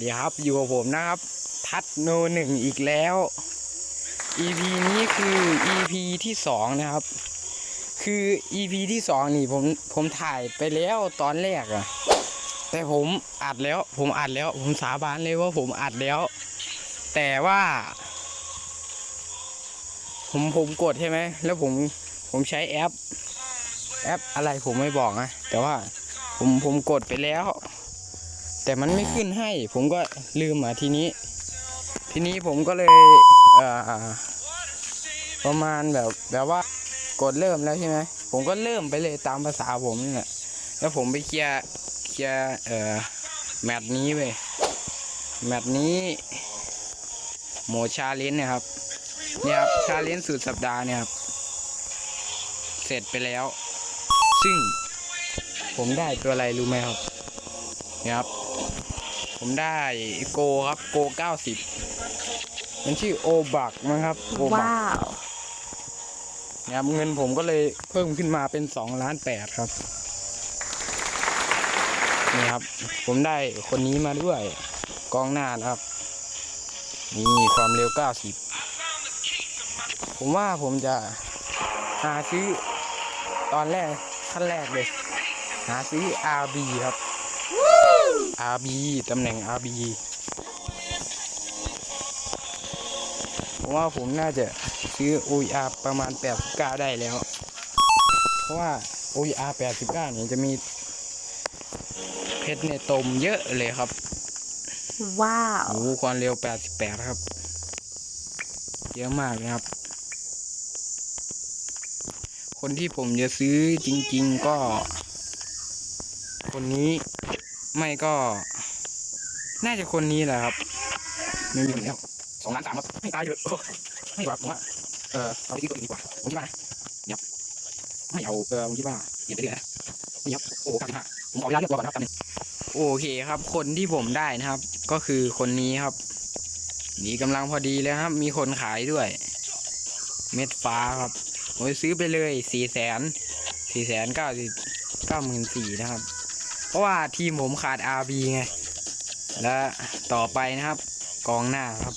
ดีครับ อยู่กับผมนะครับ ทัดโนหนึ่งอีกแล้ว EP นี้คือ EP ที่สองนะครับ คือ EP ที่สองนี่ผมผมถ่ายไปแล้วตอนแรกอะแต่ผมอัดแล้ว ผมอัดแล้ว ผมสาบานเลยว่าผมอัดแล้ว แต่ว่า ผมผมกดใช่ไหมแล้วผมผมใช้แอป แอปอะไรผมไม่บอกนะแต่ว่าผมผมกดไปแล้ว แต่มันไม่ขึ้นให้ ผมก็ลืมอะทีนี้ ทีนี้ผมก็เลยเออประมาณแบบแบบว่ากดเริ่มแล้วใช่ไหมผมก็เริ่มไปเลยตามภาษาผมนี่แหละแล้วผมไปเคลียร์เคลียร์เอ่อแมตช์นี้เว้ยแมตช์นี้โมชาเลนนี่ยครับเนี่ยครับชาเลนสุดสัปดาห์เนี่ยครับเสร็จไปแล้ว ซึ่งผมได้ตัวอะไรรู้ไหมครับเนี่ยครับ ผมได้โกครับโก90มันชื่อโอบักนะครับโอบักว้าวนะครับเงินผมก็เลยเพิ่มขึ้นมาเป็น2ล้าน8ครับนี่ครับ ผมได้คนนี้มาด้วย กองหน้านะครับ นี่ความเร็ว90ผมว่าผมจะหาซื้อตอนแรกขั้นแรกเลย หาซื้อ RB ครับ RB ตำแหน่ง RB ผมว่าผมน่าจะซื้อ OER ประมาณ 89 ได้แล้ว เพราะว่า OER 89 เนี่ยจะมีเพชรในตมเยอะเลยครับ ว้าวโอ้โหความเร็ว 88 ครับ เยอะมากนะครับ คนที่ผมจะซื้อจริง ๆ ก็ คนนี้ ไม่ก็ น่าจะคนนี้แหละครับ ไม่มีแล้วสองล้านสามครับไม่ตายเยอ้ไม่หรอกผมว่าเออเอาไปที่ตัวอื่นดีกว่าผมคิดว่านะยับไม่เอาเออผมคิดว่าอย่าไปเรื่อยนะไม่ยับโอ้เก้าสิบห้าผมขอเวลาเรียกตัวก่อนนะครับบนึงโอเคครับ คนที่ผมได้นะครับ ก็คือคนนี้ครับนี่กำลังพอดีเลยครับ มีคนขายด้วย เม็ดฟ้าครับผมซื้อไปเลยสี่แสนสี่แสนเก้าสิบเก้าหมื่นสี่นะครับ เพราะว่าทีมผมขาด RB ไง และต่อไปนะครับ กองหน้าครับ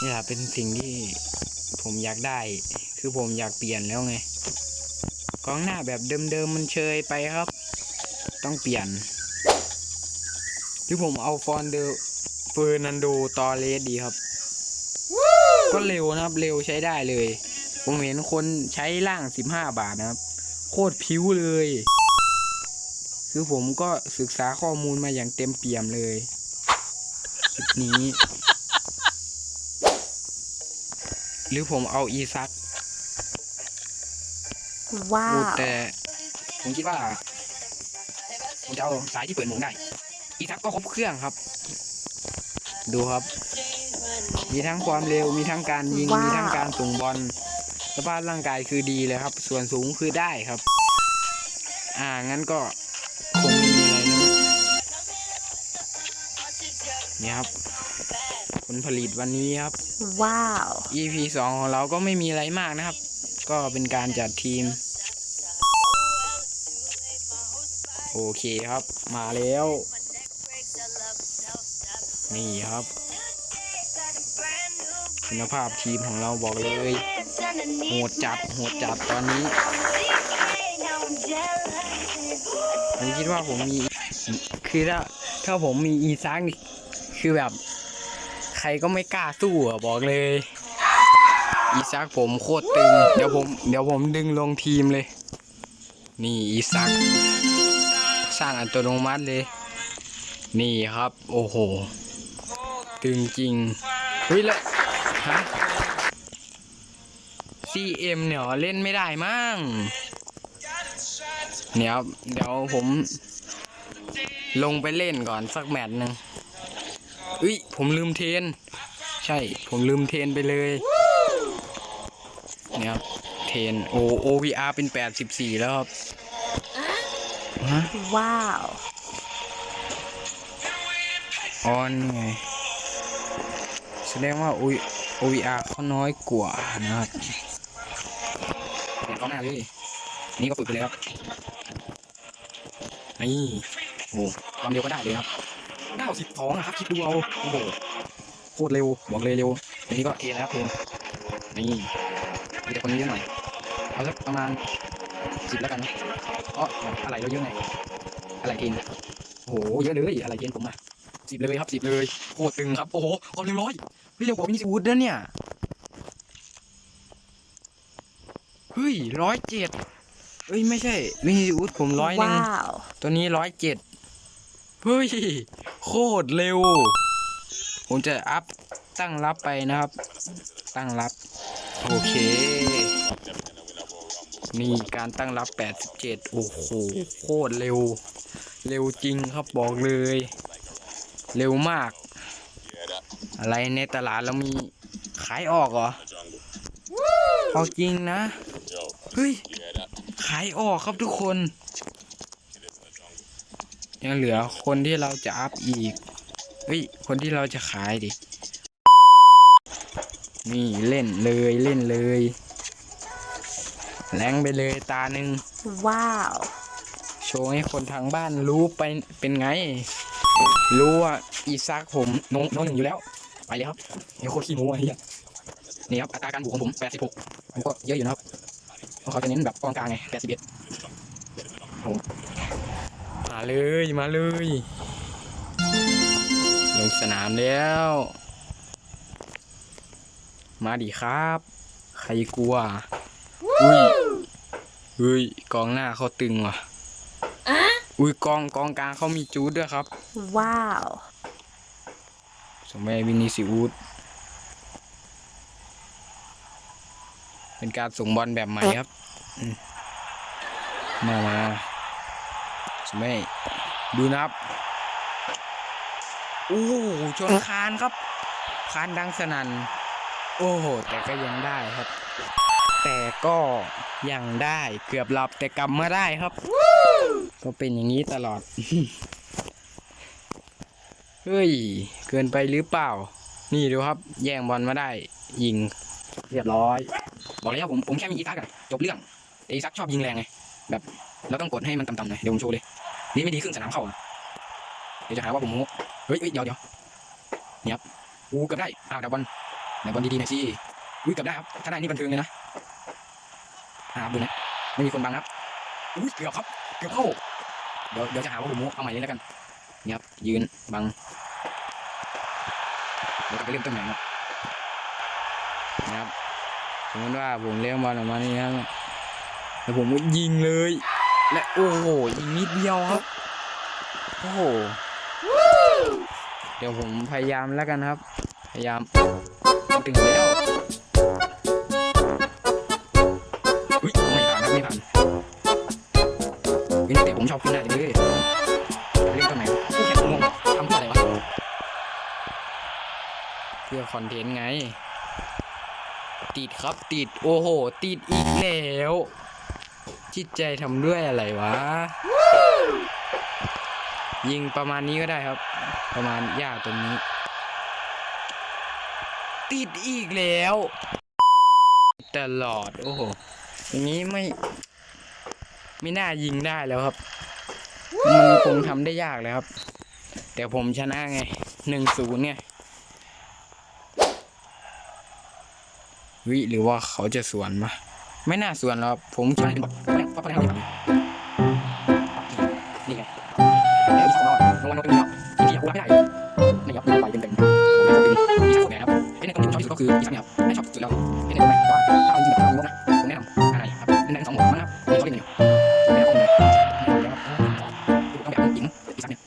นี่แหละเป็นสิ่งที่ผมอยากได้ คือผมอยากเปลี่ยนแล้วไง กองหน้าแบบเดิมๆมันเชยไปครับ ต้องเปลี่ยน หรือผมเอาฟอนเดอร์เฟอร์นันโดตอเลสดีครับ ก็เร็วนะครับ เร็วใช้ได้เลย ผมเห็นคนใช้ล่าง 15 บาทนะครับ โคตรพิ้วเลย คือผมก็ศึกษาข้อมูลมาอย่างเต็มเปี่ยมเลยคลิปนี้ หรือผมเอาอีซักว้าพูดวแต่ผมคิดว่าผมจะเอาสายที่เปิดหมุนได้ อีซักก็ครบเครื่องครับ ดูครับ มีทั้งความเร็วมีทั้งการยิงว้าวมีทั้งการส่งบอลสภาพร่างกายคือดีเลยครับ ส่วนสูงคือได้ครับ อ่างั้นก็ นี่ครับ ผลผลิตวันนี้ครับ ว้าว EP สองของเราก็ไม่มีอะไรมากนะครับ ก็เป็นการจัดทีม โอเคครับ มาแล้ว นี่ครับ คุณภาพทีมของเราบอกเลยโหดจัดโหดจัดตอนนี้ ผมคิดว่าผมมี คือถ้าถ้าผมมีอีซักนี่ คือแบบ ใครก็ไม่กล้าสู้อะบอกเลย อีซักผมโคตรตึง เดี๋ยวผมเดี๋ยวผมดึงลงทีมเลย นี่อีซัก สร้างอัตโนมัติเลย นี่ครับ โอ้โห ตึงจริงเฮ้ยแล้วฮะ CM เนี่ยเล่นไม่ได้มั้งเนี่ยครับเดี๋ยวผมลงไปเล่นก่อนสักแมตช์หนึ่ง เอ้ย ผมลืมเทรนใช่ ผมลืมเทรนไปเลยเนี่ยครับ เทรนโอ OVR เป็น 84 แล้วครับฮะว้าวออนไงแสดงว่า O- OVR เขาน้อยกว่านะครับเดี๋ยวเขาหน้าเลยนี่ก็ฝึกไปเลยครับนี่โอ้ความเร็วก็ได้เลยครับ เก้าสิบสองอะครับ คิดดูเอาโอ้โหโคตรเร็ว บอกเลยเร็วอันนี้ก็เทแล้วครับเพลงนี่มีแต่คนนี้เยอะหน่อย เอาสักประมาณสิบแล้วกันนะอ๋ออะไรเราเยอะไงอะไรเกณฑ์โอ้โห เยอะเลย อะไรเกณฑ์ผมอะสิบเลยครับสิบเลยโคตรตึงครับ โอ้โหความเร็วร้อยเฮ้ยเร็วกว่ามินิซีวูดนะเนี่ย เฮ้ยร้อยเจ็ดเอ้ยไม่ใช่มินิซีวูดผมร้อยหนึ่งว้าวตัวนี้ร้อยเจ็ด เฮ้ย โคตรเร็ว ผมจะอัพตั้งรับไปนะครับ ตั้งรับ โอเคนี่การตั้งรับ 87 โอ้โห โคตรเร็ว เร็วจริงครับบอกเลย เร็วมาก อะไรในตลาดเรามีขายออกเหรอเอาจริงนะ เฮ้ย ขายออกครับทุกคน ยังเหลือคนที่เราจะอัพอีกเฮ้ยคนที่เราจะขายดิ นี่เล่นเลยเล่นเลย แรงไปเลยตาหนึ่งว้าว โชว์ให้คนทางบ้านรู้ไปเป็นไง รู้ว่าอีซักผมโน้องน้องหนึ่งอยู่แล้ว ไปเลยครับเดี๋ยวโคตรขี้โม้ไอ้เหี้ยนี่ครับอัตราการบวกของผม 86ผมก็เยอะอยู่นะครับเพราะเขาจะเน้นแบบกองกลางไง81โอ้ มาเลยมาเลย ลงสนามแล้ว มาดิครับ ใครกลัวอุ้ยเฮ้ยกองหน้าเขาตึงว่ะอุ้ยกองกองกลางเขามีจูดด้วยครับ ว้าว สมัยวินิซิอุสเป็นการส่งบอลแบบใหม่ครับอืมมามา สมัยดูนะครับ โอ้โหชนคานครับ คานดังสนั่น โอ้โห แต่ก็ยังได้ครับ แต่ก็ยังได้เกือบหลับแต่กลับมาได้ครับ ก็เป็นอย่างนี้ตลอด เฮ้ย เกินไปหรือเปล่า นี่ดูครับ แย่งบอลมาได้ ยิง เรียบร้อย บอกแล้วผมผมแค่มีอีทักอะจบเรื่องแต่อีซักชอบยิงแรงไงแบบเราต้องกดให้มันต่ำๆหน่อยเดี๋ยวผมโชว์เลย นี่ไม่ดีครึ่งสนามเข้าอะเดี๋ยวจะหาว่าผมโม้เฮ้ยเฮ้ยเดี๋ยวเดี๋ยวเนี่ยครับอูเกือบได้อ้าวดี๋ยวบอลดี๋ยวบอลดีๆหน่อยสิอุ้ยเกือบได้ครับถ้าได้นี่บันเทิงเลยนะอ่าดูนะไม่มีคนบังครับอุ้ยเกือบครับเกือบเข้าเดี๋ยวเดี๋ยวจะหาว่าผมโม้เอาใหม่เลยแล้วกันเนี่ยครับยืนบังเดี๋ยวไปเริ่มต้นใหม่ครับนะครับสมมติว่าผมเลี้ยงบอลออกมานี่ครับแล้วผมก็ยิงเลย และโอ้โหยิงนิดเดียวครับ โอ้โห เดี๋ยวผมพยายามแล้วกันครับ พยายามถึงแล้วอุ้ยไม่ผ่านครับไม่ผ่านวินาทีผมชอบขึ้นหน้าจังเลยเล่นตอนไหนวะคู่แข่งงงทำเพื่ออะไรวะเพื่อคอนเทนต์ไง ติดครับติด โอ้โห ติดอีกแล้ว จิตใจทำด้วยอะไรวะ ยิงประมาณนี้ก็ได้ครับ ประมาณหญ้าตรงนี้ ติดอีกแล้ว ตลอด โอ้โหอย่างนี้ไม่ ไม่น่ายิงได้แล้วครับ มันคงทำได้ยากเลยครับ แต่ผมชนะไงหนึ่งศูนย์เนี่ยวิหรือว่าเขาจะสวนมา ไม่น่าส่วนหรอกผมคิดว่าเป็นบอกนี่ไงแล้วอีกสองรอบรางวัลโนเป็นแล้วทีนี้ผมรับไม่ได้นี่ครับไปเต็มเต็มผมไม่ได้เป็นนแก่ครับเป็นในตรงที่ผมชอบที่สุดก็คืออีสานเนี่ยครับไม่ชอบสุดแล้วเป็นในตรงไหนว่าถ้าเอาจริงแบบทางโน้นนะผมแนะนำอะไรครับเป็นในสองหมวดนะครับนี่เขาเล่นอยู่ไม่เอาตรงไหนนี่ครับต้องแบบหญิงอีสานเนี่ย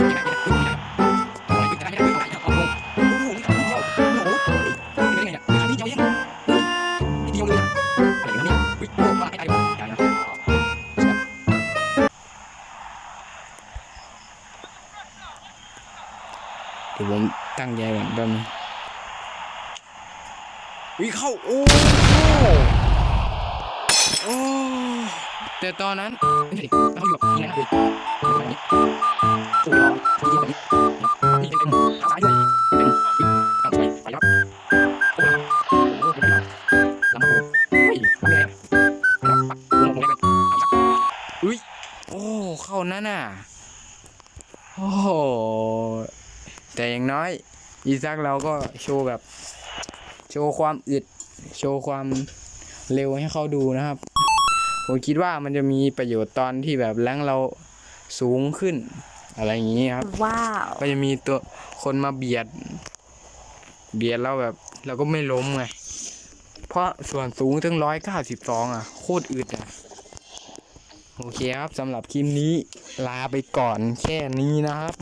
ยังไงยังไงยังไงยังไงยังไงยังไงโอ้โหนี่ขาเดียวโอ้โหเป็นไงเนี่ยขาเดียวยังนิด ก่อนแป๊บนึงวิเข้า โอ้โอ้แต่ตอนนั้นไม่ใช่ดิเขาอยู่กับนี่นะคือแบบนี้สูงรอจริงๆแบบนี้นี่เต็มๆทางซ้ายด้วยเต็มทางซ้ายไปครับโอ้โหโอ้โหลำโพงอุ้ยทำไงอะปักลงลงเลยกันเอาสักอุ้ยโอ้เข้านั่นน่ะโอ้โหแต่อย่างน้อย อีซักเราก็โชว์แบบ โชว์ความอึด โชว์ความเร็วให้เขาดูนะครับ ผมคิดว่ามันจะมีประโยชน์ตอนที่แบบแรงเราสูงขึ้น อะไรอย่างนี้ครับ ว้าว ก็จะมีตัวคนมาเบียด เบียดเราแบบเราก็ไม่ล้มไง เพราะส่วนสูงถึงร้อยเก้าสิบสองอะ โคตรอึดอะ โอเคครับสำหรับคลิปนี้ลาไปก่อนแค่นี้นะครับ